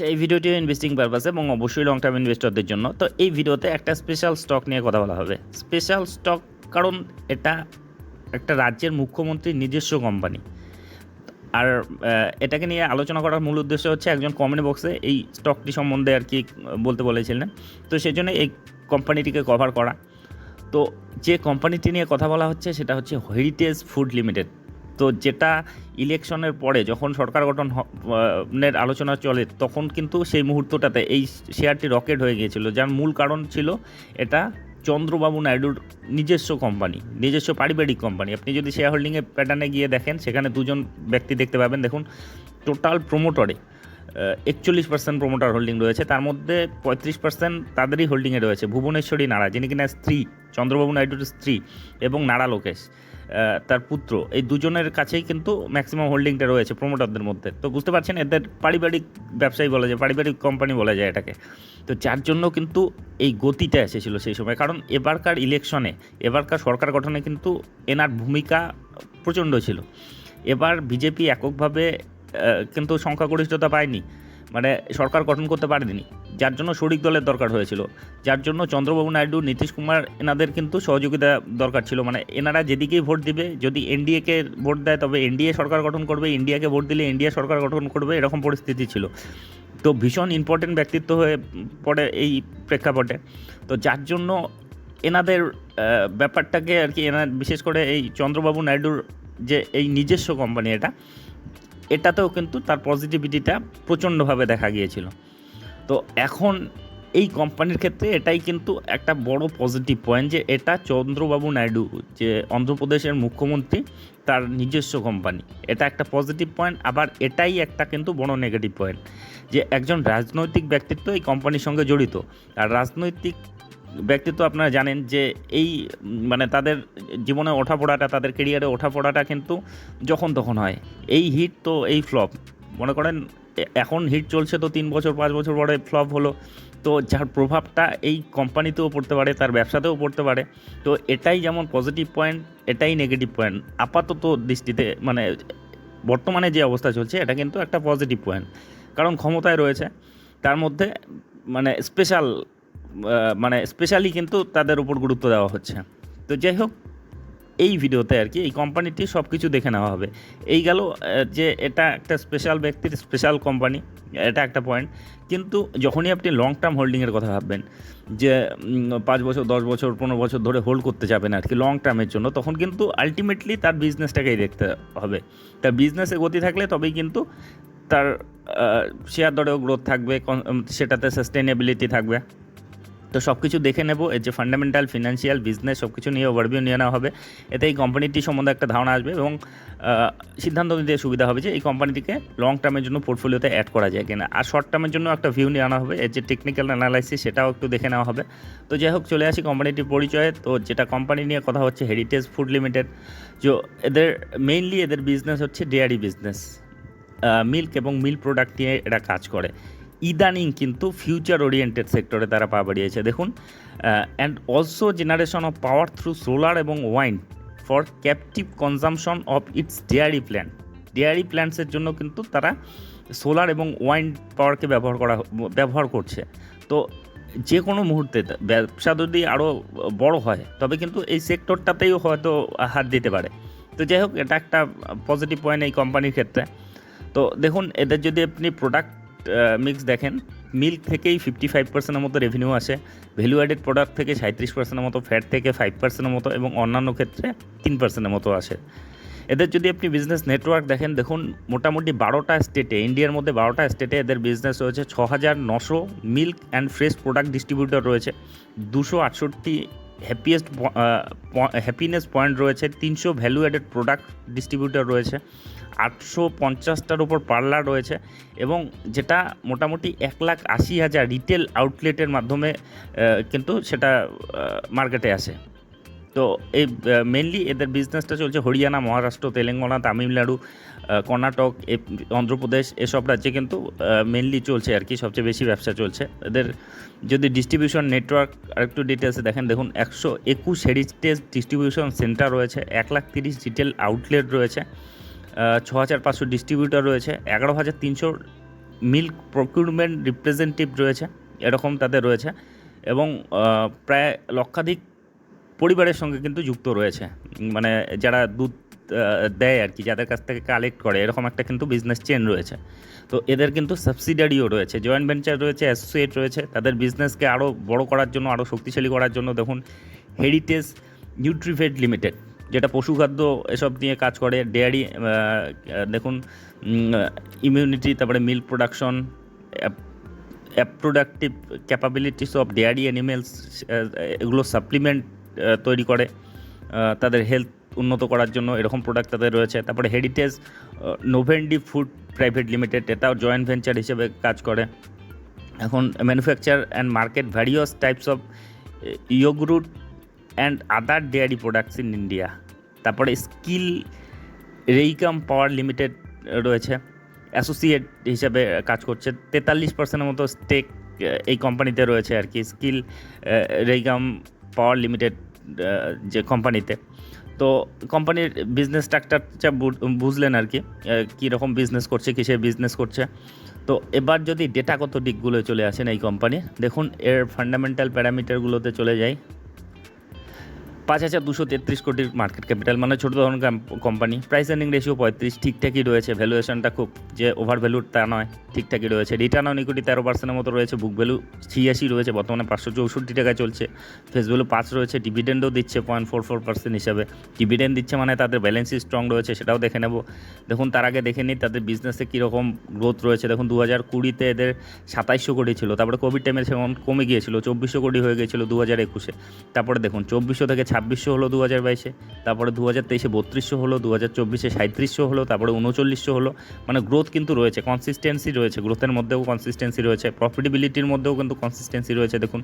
আচ্ছা এই ভিডিওটি ইনভেস্টিং পারপাসে এবং অবশ্যই লং টার্ম ইনভেস্টরদের জন্য। তো এই ভিডিওতে একটা স্পেশাল স্টক নিয়ে কথা বলা হবে। স্পেশাল স্টক কারণ এটা একটা রাজ্যের মুখ্যমন্ত্রীর নিজস্ব কোম্পানি আর এটাকে নিয়ে আলোচনা করার মূল উদ্দেশ্য হচ্ছে একজন কমেন্ট বক্সে এই স্টকটি সম্বন্ধে আর কি বলতে বলেছিলেন। তো সেই জন্য এই কোম্পানিটিকে কভার করা। তো যে কোম্পানিটি নিয়ে কথা বলা হচ্ছে সেটা হচ্ছে হেরিটেজ ফুড লিমিটেড তো যেটা ইলেকশনের পরে যখন সরকার গঠন হ- এর আলোচনা চলে, তখন কিন্তু সেই মুহূর্তটাতে এই শেয়ারটি রকেট হয়ে গিয়েছিল। যার মূল কারণ ছিল এটা চন্দ্রবাবু নাইডুর নিজস্ব কোম্পানি, নিজস্ব পারিবারিক কোম্পানি। আপনি যদি শেয়ার হোল্ডিংয়ের প্যাটার্নে গিয়ে দেখেন, সেখানে দুজন ব্যক্তি দেখতে পাবেন। দেখুন টোটাল প্রোমোটরে একচল্লিশ পার্সেন্ট প্রোমোটার হোল্ডিং রয়েছে। তার মধ্যে পঁয়ত্রিশ পার্সেন্ট তাদেরই হোল্ডিংয়ে রয়েছে। ভুবনেশ্বরী নাড়া যিনি কিনা স্ত্রী, চন্দ্রবাবু নাইডুর স্ত্রী এবং নাড়া লোকেশ তার পুত্র। এই দুজনের কাছেই কিন্তু ম্যাক্সিমাম হোল্ডিংটা রয়েছে প্রোমোটারদের মধ্যে। তো বুঝতে পারছেন, এদের পারিবারিক ব্যবসায়ী বলা যায়, পারিবারিক কোম্পানি বলা যায় এটাকে। তো যার জন্য কিন্তু এই গতিটা এসেছিল সেই সময়। কারণ এবারকার ইলেকশনে এবারকার সরকার গঠনে কিন্তু এনার ভূমিকা প্রচণ্ড ছিল। এবার বিজেপি এককভাবে কিন্তু সংখ্যাগরিষ্ঠতা পায়নি। মানে সরকার গঠন করতে পারেনি। যার জন্য শরিক দলের দরকার হয়েছিল। যার জন্য চন্দ্রবাবু নাইডু, নীতিশ কুমার এনাদের কিন্তু সহযোগিতা দরকার ছিল। মানে এনারা যেদিকেই ভোট দিবে, যদি এনডিএকে ভোট দেয়, তবে এনডিএ সরকার গঠন করবে ইন্ডিয়াকে ভোট দিলে ইন্ডিয়া সরকার গঠন করবে, এরকম পরিস্থিতি ছিল। তো ভীষণ ইম্পর্টেন্ট ব্যক্তিত্ব হয়ে পড়ে এই প্রেক্ষাপটে। তো যার জন্য এনাদের ব্যাপারটাকে আর কি এনার, বিশেষ করে এই চন্দ্রবাবু নাইডুর যে এই নিজস্ব কোম্পানি এটা এটাতেও কিন্তু তার পজিটিভিটিটা প্রচণ্ডভাবে দেখা গিয়েছিল। তো এখন এই কোম্পানির ক্ষেত্রে এটাই কিন্তু একটা বড় পজিটিভ পয়েন্ট যে এটা চন্দ্রবাবু নাইডু, যে অন্ধ্রপ্রদেশের মুখ্যমন্ত্রী, তার নিজস্ব কোম্পানি এটা একটা পজিটিভ পয়েন্ট আবার এটাই একটা কিন্তু বড় নেগেটিভ পয়েন্ট যে একজন রাজনৈতিক ব্যক্তিত্ব এই কোম্পানির সঙ্গে জড়িত। আর রাজনৈতিক ব্যক্তিত্ব আপনারা জানেন যে এই মানে তাদের জীবনে ওঠাপড়াটা তাদের কেরিয়ারে ওঠাপড়াটা কিন্তু যখন তখন হয়। এই হিট তো এই ফ্লপ মনে করেন এখন হিট চলছে তো তিন বছর, পাঁচ বছর পরে ফ্লপ হলো। তো যার প্রভাবটা এই কোম্পানিতেও পড়তে পারে, তার ব্যবসাতেও পড়তে পারে। তো এটাই যেমন পজিটিভ পয়েন্ট এটাই নেগেটিভ পয়েন্ট আপাতত দৃষ্টিতে মানে বর্তমানে যে অবস্থা চলছে, এটা কিন্তু একটা পজিটিভ পয়েন্ট কারণ ক্ষমতায় রয়েছে। তার মধ্যে মানে স্পেশাল মানে স্পেশালি কিন্তু তাদের উপর গুরুত্ব দেওয়া হচ্ছে। তো যাই হোক, এই ভিডিওতে আর কি, এই কোম্পানিটি সব কিছু দেখে নেওয়া হবে। এই গেল যে এটা একটা স্পেশাল ব্যক্তির স্পেশাল কোম্পানি এটা একটা পয়েন্ট কিন্তু যখনই আপনি লং টার্ম হোল্ডিংয়ের কথা ভাববেন, যে পাঁচ বছর, দশ বছর, পনেরো বছর ধরে হোল্ড করতে যাবেন আর কি লং টার্মের জন্য, তখন কিন্তু আলটিমেটলি তার বিজনেসটাকেই দেখতে হবে। তার বিজনেসে গতি থাকলে তবেই কিন্তু তার শেয়ার দরেও গ্রোথ থাকবে সেটাতে সাস্টেনেবিলিটি থাকবে। তো সব কিছু দেখে নেব। এর যে ফান্ডামেন্টাল ফিনান্সিয়াল বিজনেস সব কিছু নিয়ে ওভারভিউ নিয়ে নেওয়া হবে। এতে এই কোম্পানিটি সম্বন্ধে একটা ধারণা আসবে এবং সিদ্ধান্ত নিতে সুবিধা হবে যে এই কোম্পানিটিকে লং টার্মের জন্য পোর্টফোলিওতে অ্যাড করা যায় কিনা। আর শর্ট টার্মের জন্য একটা ভিউ নিয়ে আনা হবে। এর যে টেকনিক্যাল অ্যানালাইসিস সেটাও একটু দেখে নেওয়া হবে। তো যাই হোক, চলে আসি কোম্পানিটির পরিচয়ে। তো যেটা কোম্পানি নিয়ে কথা হচ্ছে হেরিটেজ ফুড লিমিটেড যে, এদের মেইনলি এদের বিজনেস হচ্ছে ডেয়ারি বিজনেস মিল্ক এবং মিল্ক প্রোডাক্ট নিয়ে এরা কাজ করে। ইদানিং কিন্তু ফিউচার ওরিয়েন্টেড সেক্টরে তারা পা বাড়িয়েছে। দেখুন and also generation of power through solar এবং wind for captive consumption of its dairy plant dairy প্ল্যান্টসের জন্য কিন্তু তারা সোলার এবং ওয়াইন পাওয়ারকে ব্যবহার করা, ব্যবহার করছে। তো যে কোনো মুহূর্তে ব্যবসা যদি আরও বড় হয়, তবে কিন্তু এই সেক্টরটাতেও হয়তো হাত দিতে পারে। তো যাই হোক, এটা একটা পজিটিভ পয়েন্ট এই কোম্পানির ক্ষেত্রে। তো দেখুন, এদের যদি আপনি প্রোডাক্ট মিক্স দেখেন মিল্ক থেকেই ফিফটি ফাইভ পার্সেন্টের মতো রেভিনিউ আসে ভ্যালু অ্যাডেড প্রোডাক্ট থেকে সাঁত্রিশ পার্সেন্টের মতো ফ্যাট থেকে ফাইভ পার্সেন্টের মতো এবং অন্যান্য ক্ষেত্রে তিন পার্সেন্টের মতো আসে। এদের যদি আপনি বিজনেস নেটওয়ার্ক দেখেন, দেখুন মোটামুটি বারোটা স্টেটে ইন্ডিয়ার মধ্যে বারোটা স্টেটে এদের বিজনেস রয়েছে ছ হাজার নশো milk and fresh product distributor রয়েছে, দুশো আটষট্টি হ্যাপিয়েস্ট হ্যাপিনেস পয়েন্ট রয়েছে, তিনশো ভ্যালু অ্যাডেড প্রোডাক্ট ডিস্ট্রিবিউটর রয়েছে আটশো পঞ্চাশটার উপর পার্লার রয়েছে এবং যেটা মোটামুটি এক লাখ আশি হাজার রিটেল আউটলেটের মাধ্যমে কিন্তু সেটা মার্কেটে আসে। তো এই মেনলি এদের বিজনেসটা চলছে হরিয়ানা, মহারাষ্ট্র, তেলেঙ্গানা, তামিলনাড়ু কর্ণাটক, এ- অন্ধ্রপ্রদেশ, এসব রাজ্যে কিন্তু মেনলি চলছে আর কি, সবচেয়ে বেশি ব্যবসা চলছে। এদের যদি ডিস্ট্রিবিউশন নেটওয়ার্ক আরেকটু ডিটেলসে দেখেন, দেখুন একশো একুশ হেরিটেজ ডিস্ট্রিবিউশন সেন্টার রয়েছে, এক লাখ তিরিশ রিটেল আউটলেট রয়েছে। ছ হাজার পাঁচশো ডিস্ট্রিবিউটর রয়েছে, এগারো হাজার তিনশো মিল্ক প্রকিউরমেন্ট রিপ্রেজেন্টেটিভ রয়েছে, এরকম তাদের রয়েছে, এবং প্রায় লক্ষাধিক পরিবারের সঙ্গে কিন্তু যুক্ত রয়েছে। মানে যারা দুধ দেয় আর কি, যাদের কাছ থেকে কালেক্ট করে, এরকম একটা কিন্তু বিজনেস চেন রয়েছে। তো এদের কিন্তু সাবসিডারিও রয়েছে জয়েন্ট ভেঞ্চার রয়েছে অ্যাসোসিয়েট রয়েছে, তাদের বিজনেসকে আরও বড় করার জন্য আরও শক্তিশালী করার জন্য দেখুন হেরিটেজ নিউট্রিফেড লিমিটেড যেটা পশুখাদ্য এসব নিয়ে কাজ করে ডেয়ারি দেখুন ইমিউনিটি তারপরে milk production reproductive capabilities of dairy animals এগুলো সাপ্লিমেন্ট তৈরি করে তাদের হেলথ উন্নত করার জন্য এরকম প্রোডাক্ট তাদের রয়েছে। তারপরে heritage Novandie food private limited এটাও জয়েন্ট ভেঞ্চার হিসেবে কাজ করে। এখন manufacture and market various types of yogurt and other dairy products in India তারপরে স্কিল রেইকাম পাওয়ার লিমিটেড রয়েছে। অ্যাসোসিয়েট হিসাবে কাজ করছে। তেতাল্লিশ পার্সেন্টের মতো স্টেক এই কোম্পানিতে রয়েছে আর কি। স্কিল রেইকাম পাওয়ার লিমিটেড যে কোম্পানিতে তো কোম্পানির বিজনেস স্ট্রাকচারটা বুঝলেন আর কি কীরকম বিজনেস করছে, কিসের বিজনেস করছে। তো এবার যদি ডেটাগত দিকগুলো চলে আসেন এই কোম্পানির দেখুন, এর ফান্ডামেন্টাল প্যারামিটারগুলোতে চলে যাই। পাঁচ হাজার দুশো তেত্রিশ কোটির মার্কেট ক্যাপিটাল মানে ছোটো ধরনের কোম্পানি প্রাইস আর্নিং রেশিও পঁয়ত্রিশ, ঠিকঠাকই রয়েছে ভ্যালুয়েশনটা খুব যে ওভার ভ্যালুর তা নয়, ঠিকঠাকই রয়েছে। রিটার্ন অন ইকুইটি তেরো পার্সেন্টের মতো রয়েছে বুক ভ্যালু ছিয়াশি রয়েছে, বর্তমানে পাঁচশো চৌষট্টি টাকায় চলছে। ফেস ভ্যালু পাঁচ রয়েছে ডিভিডেন্ডও দিচ্ছে পয়েন্ট ফোর ফোর পার্সেন্ট হিসাবে। ডিভিডেন্ড দিচ্ছে মানে তাদের ব্যালেন্স স্ট্রং রয়েছে, সেটাও দেখে নেব। দেখুন, তার আগে দেখে নিই তাদের বিজনেসে কীরকম গ্রোথ রয়েছে। দেখুন দু হাজার কুড়িতে এদের সাতাইশশো কোটি ছিল, তারপরে কোভিড টাইমে সেমন কমে গিয়েছিল, চব্বিশশো কোটি হয়ে গিয়েছিল দু হাজার একুশে। তারপরে দেখুন, চব্বিশশো থেকে ছাব্বিশশো হলো দু হাজার বাইশে, তারপরে দু হাজার তেইশে বত্রিশশো হলো দু হাজার চব্বিশে সাঁত্রিশশো হলো, তারপরে উনচল্লিশশো হলো। মানে গ্রোথ কিন্তু রয়েছে কনসিস্টেন্সি রয়েছে গ্রোথের মধ্যেও কনসিস্টেন্সি রয়েছে প্রফিটেবিলিটির মধ্যেও কিন্তু কনসিস্টেন্সি রয়েছে। দেখুন,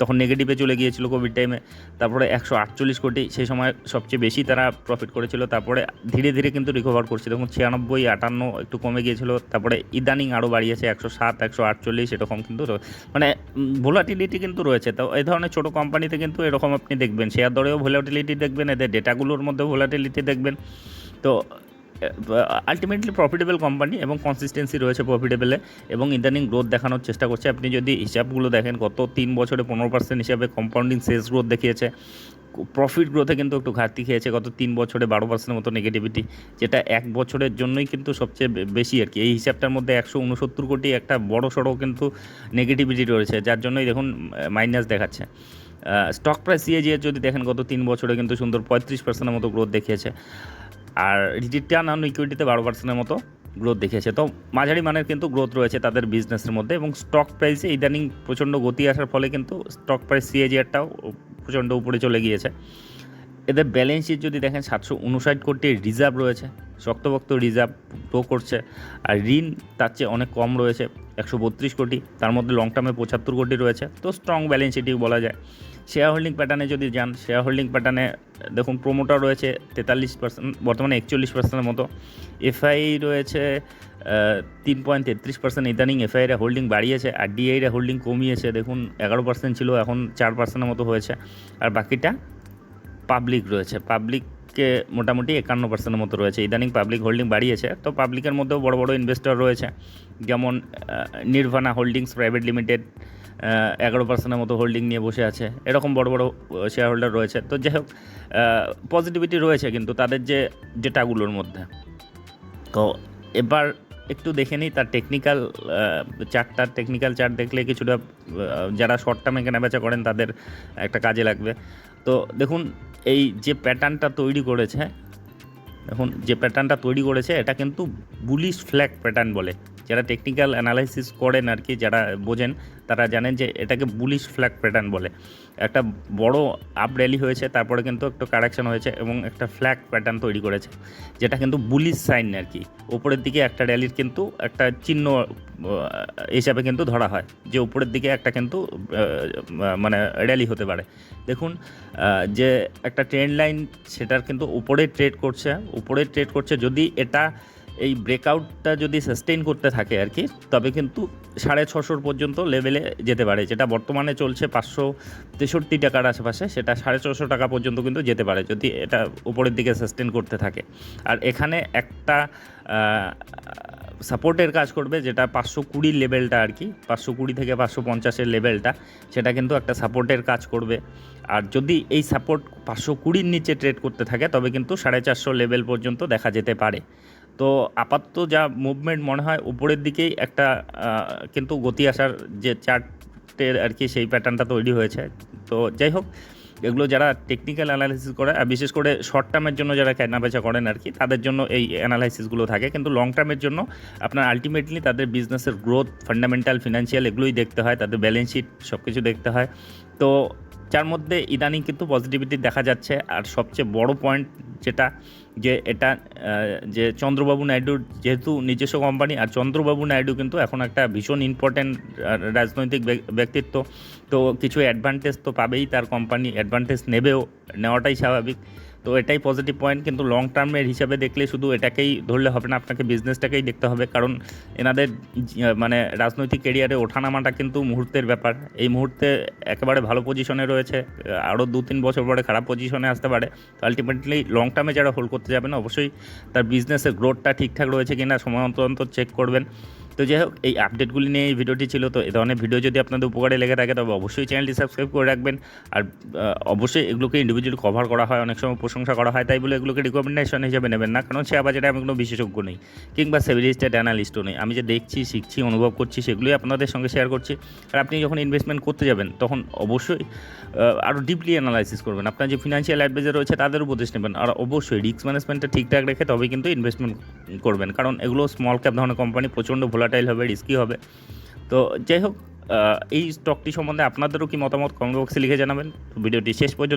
তখন নেগেটিভে চলে গিয়েছিল কোভিড টাইমে তারপরে একশো আটচল্লিশ কোটি, সেই সময় সবচেয়ে বেশি তারা প্রফিট করেছিল, তারপরে ধীরে ধীরে কিন্তু রিকভার করছে। দেখুন, ছিয়ানব্বই, আটান্ন একটু কমে গিয়েছিল, তারপরে ইদানিং আরও বাড়িয়েছে, একশো সাত, একশো আটচল্লিশ, এরকম কিন্তু মানে ভোলাটিলিটি কিন্তু রয়েছে। তো এই ধরনের ছোটো কোম্পানিতে কিন্তু এরকম আপনি দেখবেন শেয়ার দরেও ভোলাটিলিটি দেখবেন, এদের ডেটাগুলোর মধ্যেও ভোলাটিলিটি দেখবেন। তো আলটিমেটলি প্রফিটেবল কোম্পানি এবং কনসিস্টেন্সি রয়েছে প্রফিটেবলে এবং ইদানিং গ্রোথ দেখানোর চেষ্টা করছে। আপনি যদি হিসাবগুলো দেখেন, গত তিন বছরে পনেরো পার্সেন্ট হিসাবে কম্পাউন্ডিং সেলস গ্রোথ দেখিয়েছে। প্রফিট গ্রোথে কিন্তু একটু ঘাটতি খেয়েছে, গত তিন বছরে বারো পার্সেন্টের মতো নেগেটিভিটি যেটা এক বছরের জন্যই কিন্তু সবচেয়ে বেশি আর কি। এই হিসাবটার মধ্যে একশো উনসত্তর কোটি একটা বড় সড়ো কিন্তু নেগেটিভিটি রয়েছে, যার জন্যই দেখুন মাইনাস দেখাচ্ছে। স্টক প্রাইস সিএজিএর যদি দেখেন, গত তিন বছরে কিন্তু সুন্দর পঁয়ত্রিশ পার্সেন্টের মতো গ্রোথ দেখিয়েছে। আর রিটার্ন অন ইকুইটিতে বারো পার্সেন্টের মতো গ্রোথ দেখিয়েছে। তো মাঝারি মানের কিন্তু গ্রোথ রয়েছে তাদের বিজনেসের মধ্যে এবং স্টক প্রাইসে ইদানিং প্রচণ্ড গতি আসার ফলে কিন্তু স্টক প্রাইস সিএজিআরটাও প্রচণ্ড উপরে চলে গিয়েছে। এদের ব্যালেন্স শিট যদি দেখেন, সাতশো উনষাট কোটি রিজার্ভ রয়েছে শক্তভক্ত রিজার্ভ গ্রো করছে, আর ঋণ তার চেয়ে অনেক কম রয়েছে, একশো বত্রিশ কোটি, তার মধ্যে লং টার্মে পঁচাত্তর কোটি রয়েছে, তো স্ট্রং ব্যালেন্স শিটই বলা যায়। শেয়ার হোল্ডিং প্যাটার্নে যদি যান শেয়ার হোল্ডিং প্যাটার্নে দেখুন প্রোমোটার রয়েছে তেতাল্লিশ পার্সেন্ট বর্তমানে একচল্লিশ পার্সেন্টের মতো এফআই রয়েছে তিন পয়েন্ট তেত্রিশ পার্সেন্ট ইদানিং এফআইরা হোল্ডিং বাড়িয়েছে, আর ডিআইরা হোল্ডিং কমিয়েছে, দেখুন, এগারো পার্সেন্ট ছিল, এখন চার পার্সেন্টের মতো হয়েছে, আর বাকিটা পাবলিক রয়েছে। পাবলিককে মোটামুটি একান্ন পার্সেন্টের মতো রয়েছে। ইদানিং পাবলিক হোল্ডিং বাড়িয়েছে। তো পাবলিকের মধ্যেও বড় বড় ইনভেস্টর রয়েছে। যেমন নির্ভানা হোল্ডিংস প্রাইভেট লিমিটেড এগারো পার্সেন্টের মতো হোল্ডিং নিয়ে বসে আছে। এরকম বড় বড় শেয়ার হোল্ডার রয়েছে। তো যাই হোক পজিটিভিটি রয়েছে কিন্তু তাদের যে ডেটাগুলোর মধ্যে। তো এবার একটু দেখে নিই তার টেকনিক্যাল চার্টটা। টেকনিক্যাল চার্ট দেখলে কিছুটা যারা শর্ট টার্মে কেনাবেচা করেন তাদের একটা কাজে লাগবে। তো দেখুন, এই যে প্যাটার্নটা তৈরি করেছে, দেখুন, যে প্যাটার্নটা তৈরি করেছে, এটা কিন্তু বুলিশ ফ্ল্যাগ প্যাটার্ন বলে। যারা টেকনিক্যাল অ্যানালাইসিস করেন আর কি, যারা বোঝেন, তারা জানেন যে এটাকে বুলিশ ফ্ল্যাগ প্যাটার্ন বলে। একটা বড় আপ র্যালি হয়েছে, তারপরে কিন্তু একটু কারেকশন হয়েছে এবং একটা ফ্ল্যাগ প্যাটার্ন তৈরি করেছে, যেটা কিন্তু বুলিশ সাইন আর কি। উপরের দিকে একটা র্যালির কিন্তু একটা চিহ্ন হিসাবে কিন্তু ধরা হয়, যে উপরের দিকে একটা কিন্তু মানে র্যালি হতে পারে। দেখুন যে একটা ট্রেন্ড লাইন সেটার কিন্তু উপরে ট্রেড করছে, উপরে ট্রেড করছে যদি এটা এই ব্রেকআউটটা যদি সাস্টেইন করতে থাকে আর কি, তবে কিন্তু সাড়ে ছশোর পর্যন্ত লেভেলে যেতে পারে। যেটা বর্তমানে চলছে পাঁচশো তেষট্টি টাকার আশেপাশে, সেটা সাড়ে ছশো টাকা পর্যন্ত কিন্তু যেতে পারে, যদি এটা উপরের দিকে সাস্টেন করতে থাকে। আর এখানে একটা সাপোর্টের কাজ করবে, যেটা পাঁচশো কুড়ির লেভেলটা আর কি, পাঁচশো কুড়ি থেকে পাঁচশো পঞ্চাশের লেভেলটা সেটা কিন্তু একটা সাপোর্টের কাজ করবে। আর যদি এই সাপোর্ট পাঁচশো কুড়ির নিচে ট্রেড করতে থাকে, তবে কিন্তু সাড়ে চারশো লেভেল পর্যন্ত দেখা যেতে পারে। তো আপাতত যা মুভমেন্ট মনে হয় উপরের দিকেই একটা কিন্তু গতি আসার যে চার্টের আর কি সেই প্যাটার্নটা তৈরি হয়েছে। তো যাই হোক, এগুলো যারা টেকনিক্যাল অ্যানালাইসিস করে, আর বিশেষ করে শর্ট টার্মের জন্য যারা কেনাবেচা করেন আর কি, তাদের জন্য এই অ্যানালাইসিসগুলো থাকে। কিন্তু লং টার্মের জন্য আপনার আলটিমেটলি তাদের বিজনেসের গ্রোথ ফান্ডামেন্টাল ফিনান্সিয়াল এগুলোই দেখতে হয়। তাদের ব্যালেন্স শিট সব কিছু দেখতে হয়। তো যার মধ্যে ইদানিং কিন্তু পজিটিভিটি দেখা যাচ্ছে। আর সবচেয়ে বড় পয়েন্ট যেটা যে এটা যে চন্দ্রবাবু নাইডু যেহেতু নিজস্ব কোম্পানি আর চন্দ্রবাবু নাইডু কিন্তু এখন একটা ভীষণ ইম্পর্ট্যান্ট রাজনৈতিক ব্যক- ব্যক্তিত্ব। তো কিছু অ্যাডভান্টেজ তো পাবেই তার কোম্পানি অ্যাডভান্টেজ নেবেও, নেওয়াটাই স্বাভাবিক। তো এটাই পজিটিভ পয়েন্ট কিন্তু লং টার্মের হিসাবে দেখলে শুধু এটাকেই ধরলে হবে না, আপনাকে বিজনেসটাকেই দেখতে হবে। কারণ এনাদের মানে রাজনৈতিক কেরিয়ারে ওঠানামাটা কিন্তু মুহূর্তের ব্যাপার। এই মুহূর্তে একেবারে ভালো পজিশনে রয়েছে আরও দু তিন বছর পরে খারাপ পজিশনে আসতে পারে। তো আলটিমেটলি লং টার্মে যারা হোল্ড করতে যাবেন, অবশ্যই তার বিজনেসের গ্রোথটা ঠিকঠাক রয়েছে কিনা সময় অন্তর অন্তর চেক করবেন। তো যাই হোক, এই আপডেটগুলি নিয়ে এই ভিডিওটি ছিল। তো এ ধরনের ভিডিও যদি আপনাদের উপকারে লেগে থাকে, তবে অবশ্যই চ্যানেলটি সাবস্ক্রাইব করে রাখবেন। আর অবশ্যই এগুলোকে ইন্ডিভিজুয়াল কভার করা হয়, অনেক সময় প্রশংসা করা হয়, তাই বলে এগুলোকে রিকমেন্ডেশন হিসেবে নেবেন না। কারণ শেয়ার বাজারে আমি কোনো বিশেষজ্ঞ নেই, কিংবা সেভিলিস্টেড অ্যানালিস্টও নেই। আমি যে দেখছি, শিখছি, অনুভব করছি, সেগুলোই আপনাদের সঙ্গে শেয়ার করছি। আর আপনি যখন ইনভেস্টমেন্ট করতে যাবেন, তখন অবশ্যই আরও ডিপলি অ্যানালাইসিস করবেন। আপনার যে ফিনান্সিয়াল অ্যাডভাইজার রয়েছে, তাদের উপদেশ নেবেন। আর অবশ্যই রিস্ক ম্যানেজমেন্টটা ঠিকঠাক রেখে তবেই কিন্তু ইনভেস্টমেন্ট করবেন। কারণ এগুলো স্মল ক্যাপ ধরনের কোম্পানি প্রচণ্ড ভোলাটাইল হবে রিস্কি হবে। তো যাই হোক এই স্টকটি সম্বন্ধে আপনাদেরও কি মতামত? কমেন্ট বক্সে লিখে জানাবেন। ভিডিওটি শেষ পর্যন্ত